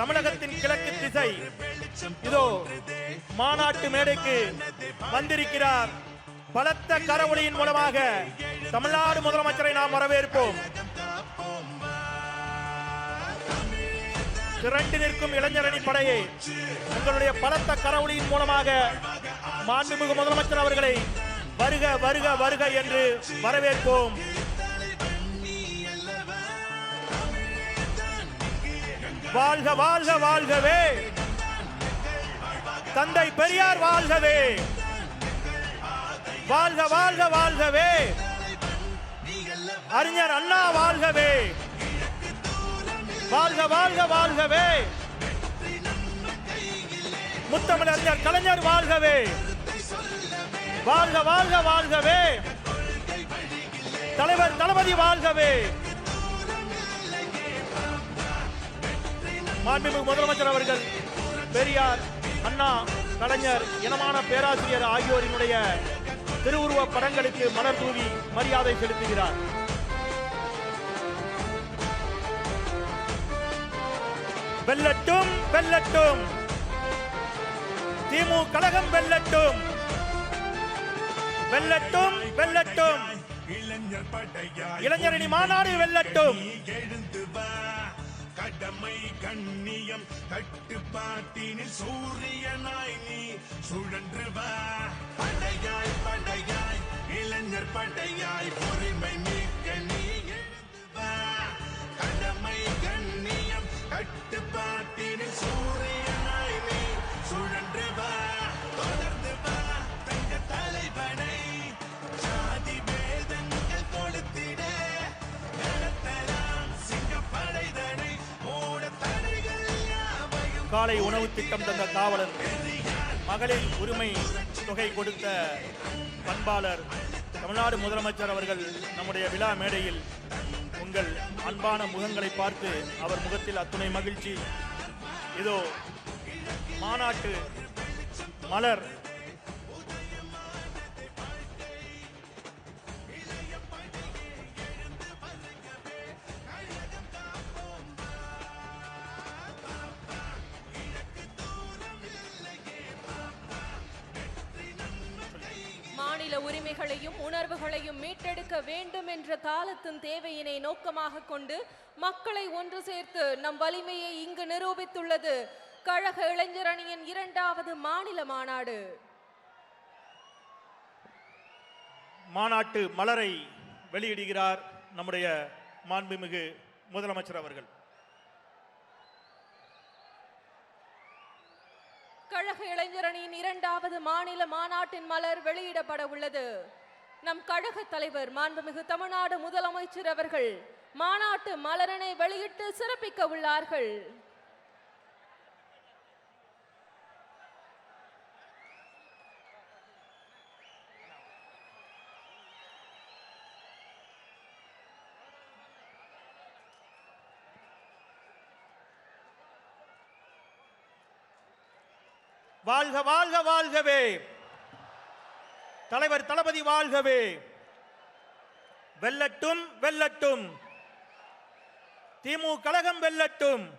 தமிழகத்தின் கிழக்கு திசை. இதோ மாநாட்டு மேடைக்கு வந்திருக்கிறார் பலத்த கரவொலியின் மூலமாக தமிழ்நாடு முதலமைச்சரை நாம் வரவேற்போம். திரண்டு நிற்கும் இளைஞரணி படையை உங்களுடைய பலத்த கரவொலியின் மூலமாக மாண்புமிகு முதலமைச்சர் அவர்களை வருக வருக வருக என்று வரவேற்போம். வாழ்க வாழ்க வாழ்கவே. தந்தை பெரியார் வாழ்கவே. வாழ்க வாழ்க வாழ்கவே. அறிஞர் அண்ணா வாழ்கவே. வாழ்க வாழ்க வாழ்கவே. முத்தமிழ் அறிஞர் கலைஞர் வாழ்கவே. வாழ்க வாழ்க வாழ்கவே. தலைவர் தளபதி வாழ்கவே. மாண்புமிகு முதலமைச்சர் அவர்கள் பெரியார் அண்ணா கலைஞர் இனமான பேராசிரியர் ஆகியோரினுடைய திருவுருவ படங்களுக்கு மலர் தூவி மரியாதை செலுத்துகிறார். வெல்லட்டும் வெல்லட்டும். திமு கழகம் வெல்லட்டும். வெல்லட்டும் வெல்லட்டும். இளைஞரணி மாநாடு வெல்லட்டும். கடமை கண்ணியம் கட்டுப்பாட்டினில் சூரியனாய் நீ சுழன்று வா. படையாய் படையாய் இளைஞர் படையாய் காலை உணவு திட்டம் தந்த காவலர் மகளிர் உரிமை தொகை கொடுத்த பண்பாளர் தமிழ்நாடு முதலமைச்சர் அவர்கள் நம்முடைய விழா மேடையில் உங்கள் அன்பான முகங்களை பார்த்து அவர் முகத்தில் அத்துணை மகிழ்ச்சி. இதோ மாநாட்டு மலர் மாநில உரிமைகளையும் உணர்வுகளையும் மீட்டெடுக்க வேண்டும் என்ற காலத்தின் தேவையினை நோக்கமாக கொண்டு மக்களை ஒன்று சேர்த்து நம் வலிமையை இங்கு நிரூபித்துள்ளது. கழக இளைஞர் அணியின் இரண்டாவது மாநில மாநாடு. மாநாட்டு மலரை வெளியிடுகிறார் நம்முடைய மாண்புமிகு முதலமைச்சர் அவர்கள். இளைஞரணியின் இரண்டாவது மாநில மாநாட்டின் மலர் வெளியிடப்பட உள்ளது. நம் கழக தலைவர் மாண்புமிகு தமிழ்நாடு முதலமைச்சர் அவர்கள் மாநாட்டு மலரனை வெளியிட்டு சிறப்பிக்க உள்ளார்கள். வாழ்க வாழ்க வாழ்கவே. தலைவர் தளபதி வாழ்கவே. வெல்லட்டும் வெல்லட்டும். திமு கழகம் வெல்லட்டும்.